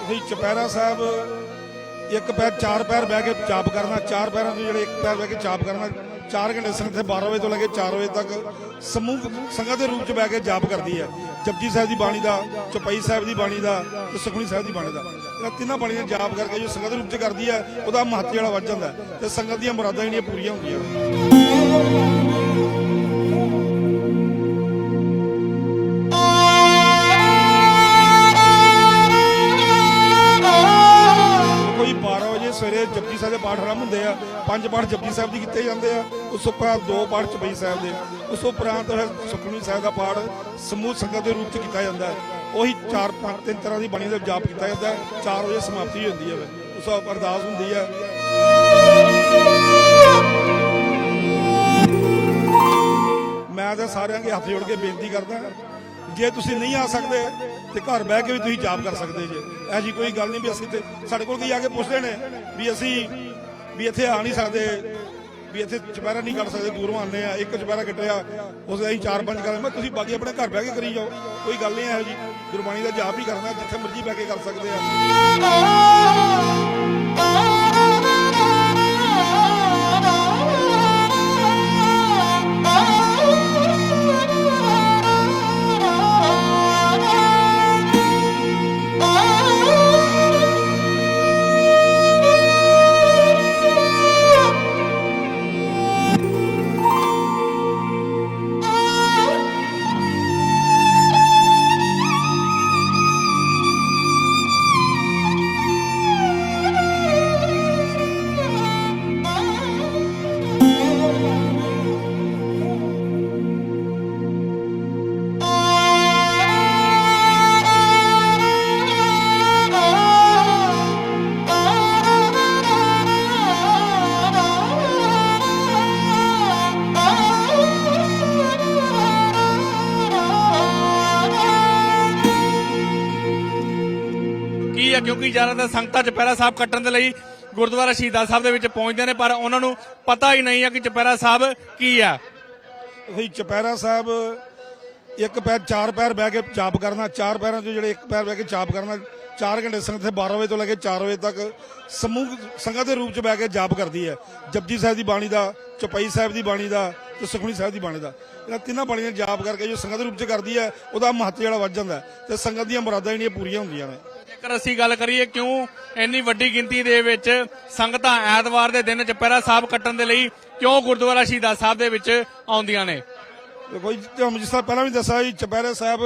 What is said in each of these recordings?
ਤੁਸੀਂ ਚਪੈਰਾ ਸਾਹਿਬ, ਇੱਕ ਪੈਰ, ਚਾਰ ਪੈਰ ਬਹਿ ਕੇ ਚਾਪ ਕਰਨਾ, ਚਾਰ ਪੈਰਾਂ ਤੋਂ ਜਿਹੜੇ ਇੱਕ ਪੈਰ ਬਹਿ ਕੇ ਚਾਪ ਕਰਨਾ 4 ਘੰਟੇ ਸੰਗਤ ਤੇ 12 ਵਜੇ ਤੋਂ ਲੈ ਕੇ 4 ਵਜੇ ਤੱਕ ਸਮੂਹ, ਸੰਗਤ ਦੇ ਰੂਪ ਚ ਬਹਿ ਕੇ ਜਾਪ ਕਰਦੀ ਹੈ। ਜਪਜੀ ਸਾਹਿਬ ਦੀ ਬਾਣੀ ਦਾ, ਚਪਈ ਸਾਹਿਬ ਦੀ ਬਾਣੀ ਦਾ ਤੇ ਸੁਖਮਨੀ ਸਾਹਿਬ ਦੀ ਬਾਣੀ ਦਾ। ਇਹਨਾਂ ਤਿੰਨਾਂ ਬਾਣੀਆਂ ਜਾਪ ਕਰਕੇ ਜੋ ਸੰਗਤ ਦੇ ਰੂਪ ਚ ਕਰਦੀ ਹੈ, ਉਹਦਾ ਮਹੱਤਵ ਵਾਲਾ ਵੱਧ ਜਾਂਦਾ ਹੈ ਤੇ ਸੰਗਤ ਦੀਆਂ ਮੁਰਾਦਾਂ ਜਿਹੜੀਆਂ ਪੂਰੀਆਂ ਹੁੰਦੀਆਂ ਨੇ 12 ਵਜੇ ਸਵੇਰੇ ਜਪਜੀ ਸਾਹਿਬ ਦੇ ਪਾਠ ਆਰੰਭ ਹੁੰਦੇ ਆ, ਪੰਜ ਪਾਠ ਜਪਜੀ ਸਾਹਿਬ ਦੇ ਕੀਤੇ ਜਾਂਦੇ ਆ, ਉਸ ਉਪਰੰਤ ਦੋ ਪਾਠ ਚਪਈ ਸਾਹਿਬ ਦੇ। ਉਸ ਉਪਰੰਤ ਫਿਰ ਸੁਖਮਨੀ ਸਾਹਿਬ ਦਾ ਪਾਠ ਸਮੂਹ ਸੰਗਤ ਦੇ ਰੂਪ ਚ ਕੀਤਾ ਜਾਂਦਾ ਹੈ। ਉਹੀ ਚਾਰ ਪੰਜ ਤਿੰਨ ਤਰ੍ਹਾਂ ਦੀ ਬਾਣੀ ਦਾ ਜਾਪ ਕੀਤਾ ਜਾਂਦਾ ਹੈ। 4 ਵਜੇ ਸਮਾਪਤੀ ਹੁੰਦੀ ਹੈ ਉਸ ਅਰਦਾਸ ਹੁੰਦੀ ਹੈ। ਮੈਂ ਤਾਂ ਸਾਰਿਆਂ ਅੱਗੇ ਹੱਥ ਜੋੜ ਕੇ ਬੇਨਤੀ ਕਰਦਾ ਜੇ ਤੁਸੀਂ ਨਹੀਂ ਆ ਸਕਦੇ ਤੇ ਘਰ ਬਹਿ ਕੇ ਵੀ ਤੁਸੀਂ ਜਾਪ ਕਰ ਸਕਦੇ ਜੇ। ਇਹ ਜੀ ਕੋਈ ਗੱਲ ਨਹੀਂ ਵੀ ਅਸੀਂ ਤੇ ਸਾਡੇ ਕੋਲ ਕੀ ਆ ਕੇ ਪੁੱਛਦੇ ਨੇ ਵੀ ਅਸੀਂ ਵੀ ਇੱਥੇ ਆ ਨਹੀਂ ਸਕਦੇ, ਵੀ ਇੱਥੇ ਚੁਪਹਿਰਾ ਨਹੀਂ ਕੱਢ ਸਕਦੇ, ਦੂਰੋਂ ਆਉਂਦੇ ਆ, ਇੱਕ ਚੁਪਹਿਰਾ ਕੱਟਿਆ ਉਸ ਅਸੀਂ ਚਾਰ ਪੰਜ ਕਰ ਮੈਂ ਤੁਸੀਂ ਬਾਕੀ ਆਪਣੇ ਘਰ ਬਹਿ ਕੇ ਕਰੀ ਜਾਓ, ਕੋਈ ਗੱਲ ਨਹੀਂ ਇਹੋ ਜੀ, ਗੁਰਬਾਣੀ ਦਾ ਜਾਪ ਹੀ ਕਰਨਾ, ਜਿੱਥੇ ਮਰਜ਼ੀ ਬਹਿ ਕੇ ਕਰ ਸਕਦੇ ਆ। ਹੈ ਕਿਉਂਕਿ ਜ਼ਿਆਦਾਤਰ ਸੰਗਤਾਂ ਚੁਪਹਿਰਾ ਸਾਹਿਬ ਕੱਟਣ ਦੇ ਲਈ ਗੁਰਦੁਆਰਾ ਸ਼ਹੀਦਾਂ ਸਾਹਿਬ ਦੇ ਵਿੱਚ ਪਹੁੰਚਦੇ ਨੇ, ਪਰ ਉਹਨਾਂ ਨੂੰ ਪਤਾ ਹੀ ਨਹੀਂ ਹੈ ਕਿ ਚੁਪਹਿਰਾ ਸਾਹਿਬ ਕੀ ਆ। ਤੁਸੀਂ ਚਪੈਰਾ ਸਾਹਿਬ ਇੱਕ ਪੈਰ, ਚਾਰ ਪੈਰ ਬਹਿ ਕੇ ਚਾਪ ਕਰਨਾ, ਚਾਰ ਪੈਰਾਂ ਤੋਂ ਜਿਹੜੇ ਇੱਕ ਪੈਰ ਬਹਿ ਕੇ ਚਾਪ ਕਰਨਾ 4 ਘੰਟੇ ਸੰਗਤ ਤੇ 12 ਵਜੇ ਤੋਂ ਲੈ ਕੇ 4 ਵਜੇ ਤੱਕ ਸਮੂਹ ਸੰਗਤ ਦੇ ਰੂਪ ਚ ਬਹਿ ਕੇ ਜਾਪ ਕਰਦੀ ਹੈ। ਜਪਜੀ ਸਾਹਿਬ ਦੀ ਬਾਣੀ ਦਾ, ਚਪਈ ਸਾਹਿਬ ਦੀ ਬਾਣੀ ਦਾ ਤੇ ਸੁਖਮਨੀ ਸਾਹਿਬ ਦੀ ਬਾਣੀ ਦਾ। ਇਹਨਾਂ ਤਿੰਨਾਂ ਬਾਣੀਆਂ ਜਾਪ ਕਰਕੇ ਜੋ ਸੰਗਤ ਦੇ ਰੂਪ ਚ ਕਰਦੀ ਹੈ, ਉਹਦਾ ਮਹੱਤਵ ਜਿਹੜਾ ਵੱਧ ਜਾਂਦਾ ਹੈ ਤੇ ਸੰਗਤ ਦੀਆਂ ਮੁਰਾਦਾਂ ਜਿਹੜੀਆਂ ਪੂਰੀਆਂ ਹੁੰਦੀਆਂ ਨੇ। ਜੇਕਰ ਅਸੀਂ ਗੱਲ ਕਰੀਏ ਕਿਉਂ ਇੰਨੀ ਵੱਡੀ ਗਿਣਤੀ ਦੇ ਵਿੱਚ ਸੰਗਤਾਂ ਐਤਵਾਰ ਦੇ ਦਿਨ ਚੁਪਹਿਰਾ ਸਾਹਿਬ ਕੱਟਣ ਦੇ ਲਈ ਕਿਉਂ ਗੁਰਦੁਆਰਾ ਸ਼ਹੀਦਾਂ ਸਾਹਿਬ ਦੇ ਵਿੱਚ ਆਉਂਦੀਆਂ ਨੇ? ਦੇਖੋ ਜੀ ਜਿਸ ਤਰ੍ਹਾਂ ਪਹਿਲਾਂ ਵੀ ਦੱਸਿਆ ਜੀ, ਚੁਪਹਿਰਾ ਸਾਹਿਬ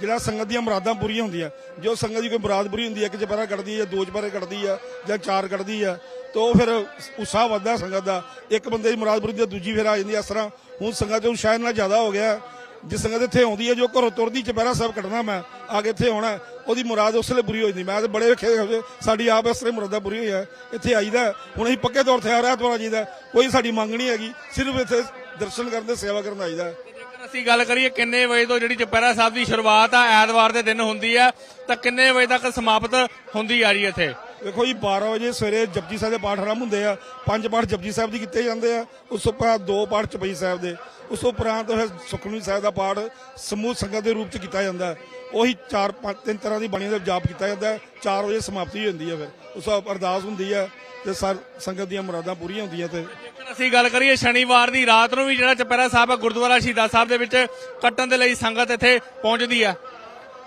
ਜਿਹੜਾ ਸੰਗਤ ਦੀਆਂ ਮੁਰਾਦਾਂ ਪੂਰੀਆਂ ਹੁੰਦੀਆਂ, ਜੋ ਸੰਗਤ ਦੀ ਕੋਈ ਮੁਰਾਦ ਪੂਰੀ ਹੁੰਦੀ ਹੈ ਕਿ ਚੁਪਹਿਰਾ ਕੱਢਦੀ ਹੈ, ਦੋ ਚੁਪਹਿਰੇ ਕੱਢਦੀ ਹੈ, ਜਾਂ ਚਾਰ ਕੱਢਦੀ ਹੈ, ਤਾਂ ਉਹ ਫਿਰ ਉਤਸ਼ਾਹ ਵੱਧਦਾ ਸੰਗਤ ਦਾ। ਇੱਕ ਬੰਦੇ ਦੀ ਮੁਰਾਦ ਪੂਰੀ ਹੁੰਦੀ ਹੈ, ਦੂਜੀ ਫਿਰ ਆ ਜਾਂਦੀ ਹੈ, ਇਸ ਤਰ੍ਹਾਂ ਹੁਣ ਸੰਗਤ ਦੇ ਉਤਸ਼ਾਹ ਨਾਲ ਜ਼ਿਆਦਾ ਹੋ ਗਿਆ। ਜਿਸ ਸੰਗਤ ਇੱਥੇ ਆਉਂਦੀ ਹੈ, ਜੋ ਘਰੋਂ ਤੁਰਦੀ ਚੁਪਹਿਰਾ ਸਾਹਿਬ ਕੱਢਣਾ ਮੈਂ ਆ ਕੇ ਇੱਥੇ ਆਉਣਾ ਉਹਦੀ ਮੁਰਾਦ ਉਸ ਵੇਲੇ ਹੋ ਜਾਂਦੀ। ਮੈਂ ਤਾਂ ਬੜੇ ਵੇਖੇ ਸਾਡੀ ਆਪ ਇਸ ਤਰ੍ਹਾਂ ਹੀ ਮੁਰਾਦਾਂ ਪੂਰੀ ਹੋਈਆਂ, ਇੱਥੇ ਆਈਦਾ ਹੁਣ ਅਸੀਂ ਪੱਕੇ ਤੌਰ ਤੇ ਆ ਰਿਹਾ ਤੁਹਾਡਾ ਜੀਦਾ ਕੋਈ ਸਾਡੀ ਮੰਗ ਨਹੀਂ ਹੈਗੀ, ਸਿਰਫ ਇੱਥੇ ਦਰਸ਼ਨ ਕਰਨ ਤੇ ਸੇਵਾ ਕਰਨ ਆਈਦਾ ਜੇਕਰ ਅਸੀਂ ਗੱਲ ਕਰੀਏ ਕਿੰਨੇ ਵਜੇ ਤੋਂ ਜਿਹੜੀ ਚੁਪਹਿਰਾ ਸਾਹਿਬ ਦੀ ਸ਼ੁਰੂਆਤ ਆ, ਐਤਵਾਰ ਦੇ ਦਿਨ ਹੁੰਦੀ ਆ ਤਾਂ ਕਿੰਨੇ ਵਜੇ ਤੱਕ ਸਮਾਪਤ ਹੁੰਦੀ ਆ ਜੀ ਇੱਥੇ? ਦੇਖੋ ਜੀ 12 ਵਜੇ ਸਵੇਰੇ ਜਪਜੀ ਸਾਹਿਬ ਦੇ ਪਾਠ ਆਰੰਭ ਹੁੰਦੇ ਆ। ਪੰਜ ਪਾਠ ਜਪਜੀ ਸਾਹਿਬ ਦੀ ਕੀਤੇ ਜਾਂਦੇ ਆ। ਉਸ ਉਪਰੰਤ ਦੋ ਪਾਠ ਚਪਈ ਸਾਹਿਬ ਦੇ। ਉਸ ਉਪਰੰਤ ਫਿਰ ਸੁਖਮਨੀ ਸਾਹਿਬ ਦਾ ਪਾਠ ਸਮੂਹ ਸੰਗਤ ਦੇ ਰੂਪ ਚ ਕੀਤਾ ਜਾਂਦਾ ਉਹੀ ਚਾਰ ਪੰਜ ਤਿੰਨ ਤਰ੍ਹਾਂ ਦੀ ਬਾਣੀ ਦਾ ਜਾਪ ਕੀਤਾ ਜਾਂਦਾ ਹੈ। 4 ਵਜੇ ਸਮਾਪਤੀ ਹੁੰਦੀ ਹੈ ਫਿਰ। ਉਸ ਤੋਂ ਅਰਦਾਸ ਹੁੰਦੀ ਹੈ ਤੇ ਸਰ ਸੰਗਤ ਦੀਆਂ ਮੁਰਾਦਾਂ ਪੂਰੀਆਂ ਹੁੰਦੀਆਂ ਤੇ ਜੇਕਰ ਅਸੀਂ ਗੱਲ ਕਰੀਏ, ਸ਼ਨੀਵਾਰ ਦੀ ਰਾਤ ਨੂੰ ਵੀ ਜਿਹੜਾ ਚੁਪਹਿਰਾ ਸਾਹਿਬ ਗੁਰਦੁਆਰਾ ਸ਼ਹੀਦਾਂ ਸਾਹਿਬ ਦੇ ਵਿੱਚ ਕੱਟਣ ਦੇ ਲਈ ਸੰਗਤ ਇੱਥੇ ਪਹੁੰਚਦੀ ਆ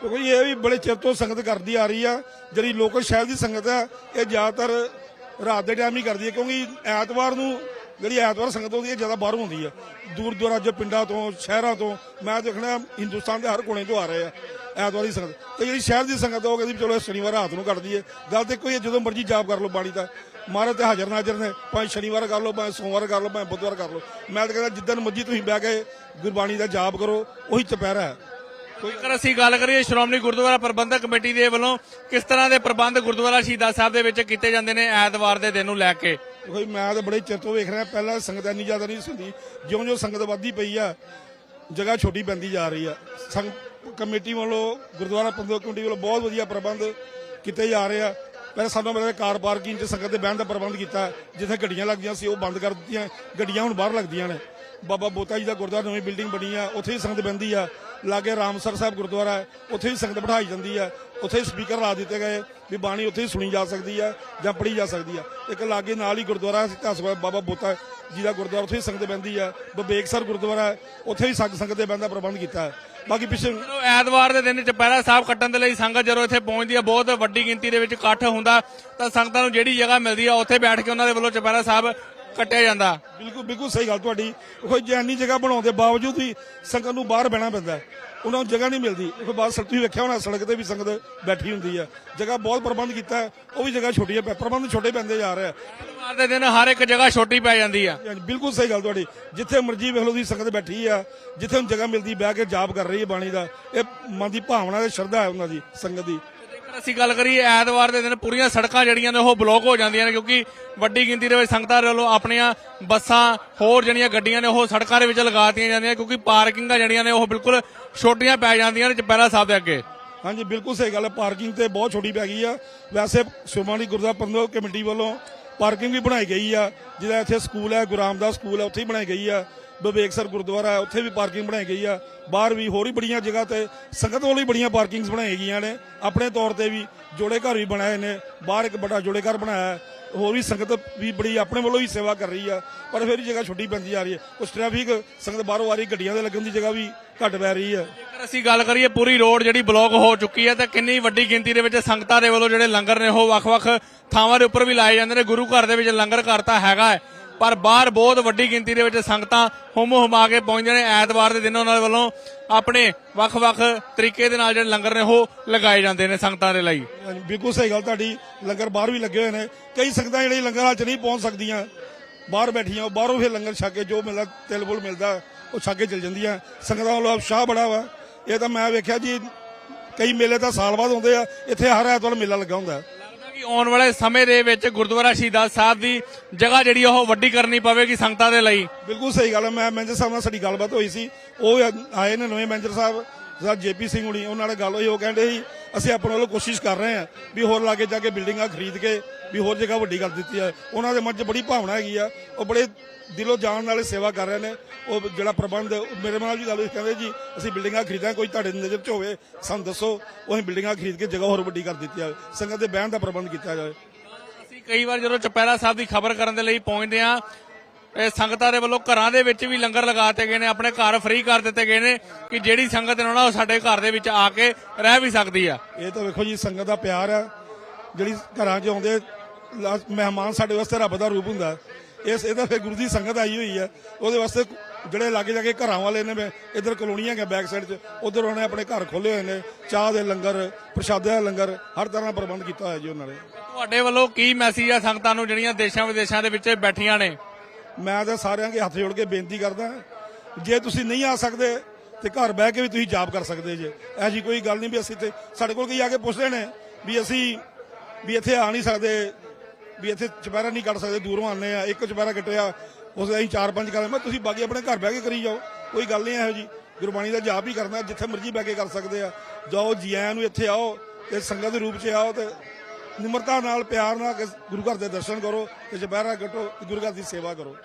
ਕਿਉਂਕਿ ਇਹ ਵੀ ਬੜੇ ਚਿਰ ਤੋਂ ਸੰਗਤ ਕਰਦੀ ਆ ਰਹੀ ਆ। ਜਿਹੜੀ ਲੋਕਲ ਸ਼ਹਿਰ ਦੀ ਸੰਗਤ ਆ ਇਹ ਜ਼ਿਆਦਾਤਰ ਰਾਤ ਦੇ ਟਾਈਮ ਹੀ ਕਰਦੀ ਹੈ ਕਿਉਂਕਿ ਐਤਵਾਰ ਨੂੰ ਜਿਹੜੀ ਐਤਵਾਰ ਸੰਗਤ ਹੁੰਦੀ ਹੈ ਜ਼ਿਆਦਾ ਬਾਹਰੋਂ ਹੁੰਦੀ ਹੈ ਦੂਰ ਦੂਰਾਜੇ ਪਿੰਡਾਂ ਤੋਂ ਸ਼ਹਿਰਾਂ ਤੋਂ ਮੈਂ ਦੇਖਣਾ ਹਿੰਦੁਸਤਾਨ ਦੇ ਹਰ ਕੋਨੇ ਤੋਂ ਆ ਰਹੇ ਆ ਐਤਵਾਰ ਦੀ ਸੰਗਤ। ਤੇ ਜਿਹੜੀ ਸ਼ਹਿਰ ਦੀ ਸੰਗਤ ਉਹ ਕਹਿੰਦੀ ਵੀ ਚਲੋ ਇਹ ਸ਼ਨੀਵਾਰ ਰਾਤ ਨੂੰ ਕੱਢਦੀ ਹੈ ਗੱਲ ਤੇ ਕੋਈ ਹੈ, ਜਦੋਂ ਮਰਜ਼ੀ ਜਾਪ ਕਰ ਲਓ ਬਾਣੀ ਦਾ। ਮਹਾਰਾਜ ਤੇ ਹਾਜ਼ਰ ਨਾਜ਼ਰ ਨੇ ਭਾਵੇਂ ਸ਼ਨੀਵਾਰ ਕਰ ਲਓ ਭਾਵੇਂ ਸੋਮਵਾਰ ਕਰ ਲਓ ਭਾਵੇਂ ਬੁੱਧਵਾਰ ਕਰ ਲਓ। ਮੈਂ ਤਾਂ ਕਹਿੰਦਾ ਜਿੱਦਣ ਮਰਜ਼ੀ ਤੁਸੀਂ ਬਹਿ ਕੇ ਗੁਰਬਾਣੀ ਦਾ ਜਾਪ ਕਰੋ ਉਹੀ ਚੁਪਹਿਰਾ ਹੈ। ਜੇਕਰ ਅਸੀਂ ਗੱਲ ਕਰੀਏ ਸ਼੍ਰੋਮਣੀ ਗੁਰਦੁਆਰਾ ਪ੍ਰਬੰਧਕ ਕਮੇਟੀ ਦੇ ਵੱਲੋਂ, ਕਿਸ ਤਰ੍ਹਾਂ ਦੇ ਪ੍ਰਬੰਧ ਗੁਰਦੁਆਰਾ ਸ਼ਹੀਦਾਂ ਸਾਹਿਬ ਦੇ ਵਿੱਚ ਕੀਤੇ ਜਾਂਦੇ ਨੇ ਐਤਵਾਰ ਦੇ ਦਿਨ ਨੂੰ ਲੈ ਕੇ? ਦੇਖੋ ਮੈਂ ਤਾਂ ਬੜੇ ਚਿਰ ਤੋਂ ਵੇਖ ਰਿਹਾ, ਪਹਿਲਾਂ ਸੰਗਤ ਇੰਨੀ ਜ਼ਿਆਦਾ ਨਹੀਂ ਸੀ ਹੁੰਦੀ। ਜਿਉਂ ਜਿਉਂ ਸੰਗਤ ਵੱਧਦੀ ਪਈ ਆ, ਜਗ੍ਹਾ ਛੋਟੀ ਪੈਂਦੀ ਜਾ ਰਹੀ ਆ। ਸੰਗ, ਕਮੇਟੀ ਵੱਲੋਂ, ਗੁਰਦੁਆਰਾ ਪ੍ਰਬੰਧਕ ਕਮੇਟੀ ਵੱਲੋਂ ਬਹੁਤ ਵਧੀਆ ਪ੍ਰਬੰਧ ਕੀਤੇ ਜਾ ਰਹੇ ਆ। ਪਹਿਲਾਂ ਸਾਨੂੰ ਮੇਰੇ ਕਾਰ ਪਾਰਕਿੰਗ 'ਚ ਸੰਗਤ ਦੇ ਬਹਿਣ ਦਾ ਪ੍ਰਬੰਧ ਕੀਤਾ, ਜਿੱਥੇ ਗੱਡੀਆਂ ਲੱਗਦੀਆਂ ਸੀ, ਉਹ ਬੰਦ ਕਰ ਦਿੱਤੀਆਂ। ਗੱਡੀਆਂ ਹੁਣ ਬਾਹਰ ਲੱਗਦੀਆਂ ਨੇ। ਬਾਬਾ ਬੋਤਾ ਜੀ ਦਾ ਗੁਰਦੁਆਰਾ, ਨਵੀਂ ਬਿਲਡਿੰਗ ਬਣੀ ਆ, ਉੱਥੇ ਹੀ ਸੰਗਤ ਬਹਿੰਦੀ ਆ। ਲਾਗੇ ਰਾਮਸਰ ਸਾਹਿਬ ਗੁਰਦੁਆਰਾ ਹੈ, ਉੱਥੇ ਵੀ ਸੰਗਤ ਬਿਠਾਈ ਜਾਂਦੀ ਆ। ਉੱਥੇ ਸਪੀਕਰ ਲਾ ਦਿੱਤੇ ਗਏ ਵੀ ਬਾਣੀ ਉੱਥੇ ਹੀ ਸੁਣੀ ਜਾ ਸਕਦੀ ਹੈ ਜਾਂ ਪੜ੍ਹੀ ਜਾ ਸਕਦੀ ਹੈ ਇੱਕ ਲਾਗੇ ਨਾਲ ਹੀ ਗੁਰਦੁਆਰਾ ਇਤਿਹਾਸ ਬਾਬਾ ਬੋਤਾ ਜੀ ਦਾ ਗੁਰਦੁਆਰਾ ਉੱਥੇ ਹੀ ਸੰਗਤ ਬਹਿੰਦੀ ਆ। ਬਬੇਕਸਰ ਗੁਰਦੁਆਰਾ ਹੈ, ਉੱਥੇ ਹੀ ਸੰਗ ਸੰਗਤ ਦੇ ਬਹਿਣ ਪ੍ਰਬੰਧ ਕੀਤਾ ਹੈ। ਬਾਕੀ ਪਿੱਛੇ ਐਤਵਾਰ ਦੇ ਦਿਨ ਚੁਪਹਿਰਾ ਸਾਹਿਬ ਕੱਟਣ ਦੇ ਲਈ ਸੰਗਤ ਜਦੋਂ ਇੱਥੇ ਪਹੁੰਚਦੀ ਹੈ ਬਹੁਤ ਵੱਡੀ ਗਿਣਤੀ ਦੇ ਵਿੱਚ ਇਕੱਠ ਹੁੰਦਾ ਤਾਂ ਸੰਗਤਾਂ ਨੂੰ ਜਿਹੜੀ ਜਗ੍ਹਾ ਮਿਲਦੀ ਹੈ ਉੱਥੇ ਬੈਠ ਕੇ ਉਹਨਾਂ ਦੇ ਵੱਲੋਂ ਚੁਪਹਿਰਾ ਸਾਹਿਬ ਕੱਟਿਆ ਜਾਂਦਾ। ਬਿਲਕੁਲ ਬਿਲਕੁਲ ਸਹੀ ਗੱਲ ਤੁਹਾਡੀ। ਕੋਈ ਜੈਨੀ ਜਗ੍ਹਾ ਬਣਾਉਣ ਦੇ ਬਾਵਜੂਦ ਵੀ ਸੰਗਤ ਨੂੰ ਬਾਹਰ ਬਹਿਣਾ ਪੈਂਦਾ ਹੈ। ਉਹਨਾਂ ਨੂੰ ਜਗ੍ਹਾ ਨਹੀਂ ਮਿਲਦੀ। ਕੋਈ ਬਾਹਰ ਸੜਕ ਤੁਸੀਂ ਵੇਖਿਆ ਹੋਣਾ ਸੜਕ ਤੇ ਵੀ ਸੰਗਤ ਬੈਠੀ ਹੁੰਦੀ ਹੈ। ਜਗ੍ਹਾ ਬਹੁਤ ਪ੍ਰਬੰਧ ਕੀਤਾ ਹੈ। ਉਹ ਵੀ ਜਗ੍ਹਾ ਛੋਟੀ ਹੈ। ਪ੍ਰਬੰਧ ਛੋਟੇ ਪੈਂਦੇ ਜਾ ਰਹੇ ਐਤਵਾਰ ਦੇ ਦਿਨ ਹਰ ਇੱਕ ਜਗ੍ਹਾ ਛੋਟੀ ਪੈ ਜਾਂਦੀ ਆ। ਹਾਂਜੀ, ਬਿਲਕੁਲ ਸਹੀ ਗੱਲ ਤੁਹਾਡੀ। ਜਿੱਥੇ ਮਰਜ਼ੀ ਵੇਖ ਲਓ ਦੀ ਸੰਗਤ ਬੈਠੀ ਆ ਜਿੱਥੇ ਨੂੰ ਜਗ੍ਹਾ ਮਿਲਦੀ ਬਹਿ ਕੇ ਜਾਪ ਕਰ ਰਹੀ ਹੈ ਬਾਣੀ ਦਾ ਇਹ ਮਨ ਦੀ ਭਾਵਨਾ ਤੇ ਸ਼ਰਧਾ ਹੈ ਉਹਨਾਂ ਦੀ ਸੰਗਤ ਦੀ। ਅਸੀਂ ਗੱਲ ਕਰੀਏ ਐਤਵਾਰ ਦੇ ਦਿਨ, ਪੂਰੀਆਂ ਸੜਕਾਂ ਜਿਹੜੀਆਂ ਨੇ ਉਹ ਬਲੌਕ ਹੋ ਜਾਂਦੀਆਂ ਨੇ ਕਿਉਂਕਿ ਵੱਡੀ ਗਿਣਤੀ ਦੇ ਵਿੱਚ ਸੰਗਤਾਂ ਦੇ ਵੱਲੋਂ ਆਪਣੀਆਂ ਬੱਸਾਂ, ਹੋਰ ਜਿਹੜੀਆਂ ਗੱਡੀਆਂ ਨੇ ਉਹ ਸੜਕਾਂ ਦੇ ਵਿੱਚ ਲਗਾਤੀਆਂ ਜਾਂਦੀਆਂ ਕਿਉਂਕਿ ਪਾਰਕਿੰਗਾਂ ਜਿਹੜੀਆਂ ਨੇ ਉਹ ਬਿਲਕੁਲ ਛੋਟੀਆਂ ਪੈ ਜਾਂਦੀਆਂ ਨੇ ਚੁਪਹਿਰਾ ਸਾਹਿਬ ਦੇ ਅੱਗੇ। ਹਾਂਜੀ, ਬਿਲਕੁਲ ਸਹੀ ਗੱਲ ਹੈ। ਪਾਰਕਿੰਗ ਤੇ ਬਹੁਤ ਛੋਟੀ ਪੈ ਗਈ ਆ। ਵੈਸੇ ਸ਼੍ਰੋਮਣੀ ਗੁਰਦੁਆਰਾ ਪ੍ਰਬੰਧਕ ਕਮੇਟੀ ਵੱਲੋਂ ਪਾਰਕਿੰਗ ਵੀ ਬਣਾਈ ਗਈ ਆ। ਜਿਹਦਾ ਇੱਥੇ ਸਕੂਲ ਹੈ, ਗੁਰੂ ਰਾਮਦਾਸ ਸਕੂਲ ਹੈ, ਉੱਥੇ ਹੀ ਬਣਾਈ ਗਈ ਆ। ਵਿਵੇਕਸਰ ਗੁਰਦੁਆਰਾ ਹੈ, ਉੱਥੇ ਵੀ ਪਾਰਕਿੰਗ ਬਣਾਈ ਗਈ ਆ। ਬਾਹਰ ਵੀ ਹੋਰ ਵੀ ਬੜੀਆਂ ਜਗ੍ਹਾ ਤੇ ਸੰਗਤ ਵੱਲੋਂ ਹੀ ਬੜੀਆਂ ਪਾਰਕਿੰਗਸ ਬਣਾਈ ਗਈਆਂ ਨੇ। ਆਪਣੇ ਤੌਰ ਤੇ ਵੀ ਜੋੜੇ ਘਰ ਵੀ ਬਣਾਏ ਨੇ। ਬਾਹਰ ਇੱਕ ਵੱਡਾ ਜੋੜੇ ਘਰ ਬਣਾਇਆ ਹੋਰ ਵੀ ਸੰਗਤ ਵੀ ਬੜੀ ਆਪਣੇ ਵੱਲੋਂ ਵੀ ਸੇਵਾ ਕਰ ਰਹੀ ਆ। ਪਰ ਫਿਰ ਵੀ ਜਗ੍ਹਾ ਛੁੱਟੀ ਪੈਂਦੀ ਜਾ ਰਹੀ ਹੈ। ਕੁਝ ਟ੍ਰੈਫਿਕ ਸੰਗਤ ਬਾਹਰੋਂ ਆ ਰਹੀ, ਗੱਡੀਆਂ ਦੇ ਲੱਗਣ ਦੀ ਜਗ੍ਹਾ ਵੀ ਘੱਟ ਪੈ ਰਹੀ ਹੈ। ਜੇਕਰ ਅਸੀਂ ਗੱਲ ਕਰੀਏ, ਪੂਰੀ ਰੋਡ ਜਿਹੜੀ ਬਲੌਕ ਹੋ ਚੁੱਕੀ ਹੈ, ਤਾਂ ਕਿੰਨੀ ਵੱਡੀ ਗਿਣਤੀ ਦੇ ਵਿੱਚ ਸੰਗਤਾਂ ਦੇ ਵੱਲੋਂ ਜਿਹੜੇ ਲੰਗਰ ਨੇ, ਉਹ ਵੱਖ-ਵੱਖ ਥਾਵਾਂ ਦੇ ਉੱਪਰ ਵੀ ਲਾਏ ਜਾਂਦੇ ਨੇ। ਗੁਰੂ ਘਰ ਦੇ ਵਿੱਚ ਲੰਗਰ ਘਰ ਤਾਂ ਹੈਗਾ ਹੈ। ਪਰ ਬਾਹਰ ਬਹੁਤ ਵੱਡੀ ਗਿਣਤੀ ਦੇ ਵਿੱਚ ਸੰਗਤਾਂ ਹੁਮ ਹੁਮਾ ਕੇ ਪਹੁੰਚਦੇ ਨੇ ਐਤਵਾਰ ਦੇ ਦਿਨ ਉਹਨਾਂ ਦੇ ਵੱਲੋਂ ਆਪਣੇ ਵੱਖ-ਵੱਖ ਤਰੀਕੇ ਦੇ ਨਾਲ ਜਿਹੜੇ ਲੰਗਰ ਨੇ ਉਹ ਲਗਾਏ ਜਾਂਦੇ ਨੇ ਸੰਗਤਾਂ ਦੇ ਲਈ। ਬਿਲਕੁਲ ਸਹੀ ਗੱਲ ਤੁਹਾਡੀ। ਲੰਗਰ ਬਾਹਰ ਵੀ ਲੱਗੇ ਹੋਏ ਨੇ। ਕਈ ਸੰਗਤਾਂ ਜਿਹੜੀ ਲੰਗਰ ਹਾਲ ਚ ਨਹੀਂ ਪਹੁੰਚ ਸਕਦੀਆਂ। ਬਾਹਰ ਬੈਠੀਆਂ, ਉਹ ਬਾਹਰੋਂ ਫਿਰ ਲੰਗਰ ਛੱਕ ਕੇ ਜੋ ਮਿਲਦਾ, ਤਿਲ ਬੁਲ ਮਿਲਦਾ, ਉਹ ਛੱਕ ਕੇ ਚਲ ਜਾਂਦੀਆਂ। ਸੰਗਤਾਂ ਵੱਲੋਂ ਉਤਸ਼ਾਹ ਬੜਾ ਵਾ। ਇਹ ਤਾਂ ਮੈਂ ਵੇਖਿਆ ਜੀ, ਕਈ ਮੇਲੇ ਤਾਂ ਸਾਲ ਬਾਅਦ ਹੁੰਦੇ ਆ। ਇੱਥੇ ਹਰ ਐਤਵਾਰ ਮੇਲਾ ਲੱਗਾ ਹੁੰਦਾ। ਆਉਣ ਵਾਲੇ ਸਮੇਂ ਦੇ ਵਿੱਚ ਗੁਰਦੁਆਰਾ ਸ਼ਹੀਦਾਂ ਸਾਹਿਬ ਦੀ ਜਗ੍ਹਾ ਜਿਹੜੀ ਉਹ ਵੱਡੀ ਕਰਨੀ ਪਵੇਗੀ ਸੰਗਤਾਂ ਦੇ ਲਈ। ਬਿਲਕੁਲ ਸਹੀ ਗੱਲ ਹੈ ਮੈਂ ਮੈਨੇਜਰ ਸਾਹਿਬ ਨਾਲ ਸਾਡੀ ਗੱਲਬਾਤ ਹੋਈ ਸੀ। ਉਹ ਆਏ ਨੇ ਨਵੇਂ ਮੈਨੇਜਰ ਸਾਹਿਬ। ਸਰ ਜੇਪੀ ਸਿੰਘ ਹੁਣੀ, ਉਹਨਾਂ ਨਾਲ ਗੱਲ ਹੋਈ, ਉਹ ਕਹਿੰਦੇ ਸੀ ਅਸੀਂ ਆਪਣੇ ਵੱਲੋਂ ਕੋਸ਼ਿਸ਼ ਕਰ ਰਹੇ ਹਾਂ ਵੀ ਹੋਰ ਲਾਗੇ ਜਾ ਕੇ ਬਿਲਡਿੰਗਾਂ ਖਰੀਦ ਕੇ ਵੀ ਹੋਰ ਜਗ੍ਹਾ ਵੱਡੀ ਕਰ ਦਿੱਤੀ ਹੈ ਉਹਨਾਂ ਦੇ ਮਨ 'ਚ ਬੜੀ ਭਾਵਨਾ ਹੈਗੀ ਆ, ਉਹ ਬੜੇ ਦਿਲੋਂ ਜਾਣ ਨਾਲੇ ਸੇਵਾ ਕਰ ਰਹੇ ਨੇ। ਉਹ ਜਿਹੜਾ ਪ੍ਰਬੰਧ, ਮੇਰੇ ਨਾਲ ਵੀ ਗੱਲ ਹੋਈ, ਕਹਿੰਦੇ ਜੀ, ਅਸੀਂ ਬਿਲਡਿੰਗਾਂ ਖਰੀਦਾਂ, ਕੋਈ ਤੁਹਾਡੇ ਨਜ਼ਰ 'ਚ ਹੋਵੇ, ਸਾਨੂੰ ਦੱਸੋ, ਉਹ ਅਸੀਂ ਬਿਲਡਿੰਗਾਂ ਖਰੀਦ ਕੇ ਜਗ੍ਹਾ ਹੋਰ ਵੱਡੀ ਕਰ ਦਿੱਤੀ ਜਾਵੇ। ਸੰਗਤ ਦੇ ਬਹਿਣ ਦਾ ਪ੍ਰਬੰਧ ਕੀਤਾ ਜਾਵੇ। ਕਈ ਵਾਰ ਜਦੋਂ ਚੁਪਹਿਰਾ ਸਾਹਿਬ ਦੀ ਖਬਰ ਕਰਨ ਦੇ ਲਈ ਪਹੁੰਚਦੇ ਆ ਇਹ ਸੰਗਤਾਂ ਦੇ ਵੱਲੋਂ ਘਰਾਂ ਦੇ ਵਿੱਚ ਵੀ ਲੰਗਰ ਲਗਾਤੇ ਗਏ ਨੇ ਆਪਣੇ ਘਰ ਫ੍ਰੀ ਕਰ ਦਿੱਤੇ ਗਏ ਨੇ ਕਿ ਜਿਹੜੀ ਸੰਗਤ ਨੇ ਨਾ ਉਹ ਸਾਡੇ ਘਰ ਦੇ ਵਿੱਚ ਆ ਕੇ ਰਹਿ ਵੀ ਸਕਦੀ ਆ। ਇਹ ਤਾਂ ਵੇਖੋ ਜੀ ਸੰਗਤ ਦਾ ਪਿਆਰ ਆ। ਜਿਹੜੀ ਘਰਾਂ 'ਚ ਆਉਂਦੇ ਮਹਿਮਾਨ ਸਾਡੇ ਵਾਸਤੇ ਰੱਬ ਦਾ ਰੂਪ ਹੁੰਦਾ। ਇਸ ਇਹਦਾ ਫਿਰ ਗੁਰੂ ਦੀ ਸੰਗਤ ਆਈ ਹੋਈ ਹੈ ਉਹਦੇ ਵਾਸਤੇ ਜਿਹੜੇ ਲਾਗੇ ਜਾ ਕੇ ਘਰਾਂ ਵਾਲੇ ਨੇ ਇਧਰ ਕਲੋਨੀਆਂ ਹੈਗਾ ਬੈਕ ਸਾਈਡ 'ਚ ਉਧਰ ਉਹਨੇ ਆਪਣੇ ਘਰ ਖੋਲੇ ਹੋਏ ਨੇ। ਚਾਹ ਦੇ ਲੰਗਰ ਪ੍ਰਸ਼ਾਦੇ ਦਾ ਲੰਗਰ ਹਰ ਤਰ੍ਹਾਂ ਦਾ ਪ੍ਰਬੰਧ ਕੀਤਾ ਹੋਇਆ ਜੀ ਉਹਨਾਂ ਨੇ। ਤੁਹਾਡੇ ਵੱਲੋਂ ਕੀ ਮੈਸੇਜ ਆ ਸੰਗਤਾਂ ਨੂੰ ਜਿਹੜੀਆਂ ਦੇਸ਼ਾਂ ਵਿਦੇਸ਼ਾਂ ਦੇ ਵਿੱਚ ਬੈਠੀਆਂ ਨੇ? ਮੈਂ ਤਾਂ ਸਾਰਿਆਂ ਕੇ ਹੱਥ ਜੋੜ ਕੇ ਬੇਨਤੀ ਕਰਦਾ ਜੇ ਤੁਸੀਂ ਨਹੀਂ ਆ ਸਕਦੇ ਤੇ ਘਰ ਬਹਿ ਕੇ ਵੀ ਤੁਸੀਂ ਜਾਪ ਕਰ ਸਕਦੇ ਜੇ। ਐ ਜੀ ਕੋਈ ਗੱਲ ਨਹੀਂ ਵੀ ਅਸੀਂ ਤੇ ਸਾਡੇ ਕੋਲ ਕਈ ਆ ਕੇ ਪੁੱਛਦੇ ਨੇ ਵੀ ਅਸੀਂ, ਵੀ ਇੱਥੇ ਆ ਨਹੀਂ ਸਕਦੇ, ਵੀ ਇੱਥੇ ਚੁਪਹਿਰਾ ਨਹੀਂ ਕੱਢ ਸਕਦੇ, ਦੂਰੋਂ ਆਉਂਦੇ ਆ, ਇੱਕ ਚੁਪਹਿਰਾ ਕੱਟਿਆ, ਉਸ ਅਸੀਂ ਚਾਰ ਪੰਜ ਕਰ ਮੈਂ ਤੁਸੀਂ ਬਾਕੀ ਆਪਣੇ ਘਰ ਬਹਿ ਕੇ ਕਰੀ ਜਾਓ, ਕੋਈ ਗੱਲ ਨਹੀਂ ਇਹੋ ਜੀ ਗੁਰਬਾਣੀ ਦਾ ਜਾਪ ਹੀ ਕਰਨਾ, ਜਿੱਥੇ ਮਰਜ਼ੀ ਬਹਿ ਕੇ ਕਰ ਸਕਦੇ ਆ। ਜਾਓ ਜੀ ਆਇਆਂ ਨੂੰ ਇੱਥੇ ਆਓ ਤੇ ਸੰਗਤ ਦੇ ਰੂਪ 'ਚ ਆਓ ਤੇ ਨਿਮਰਤਾ ਨਾਲ ਪਿਆਰ ਨਾਲ ਗੁਰੂ ਘਰ ਦੇ ਦਰਸ਼ਨ ਕਰੋ ਤੇ ਚੁਪਹਿਰਾ ਕੱਟੋ ਗੁਰੂ ਘਰ ਦੀ ਸੇਵਾ ਕਰੋ।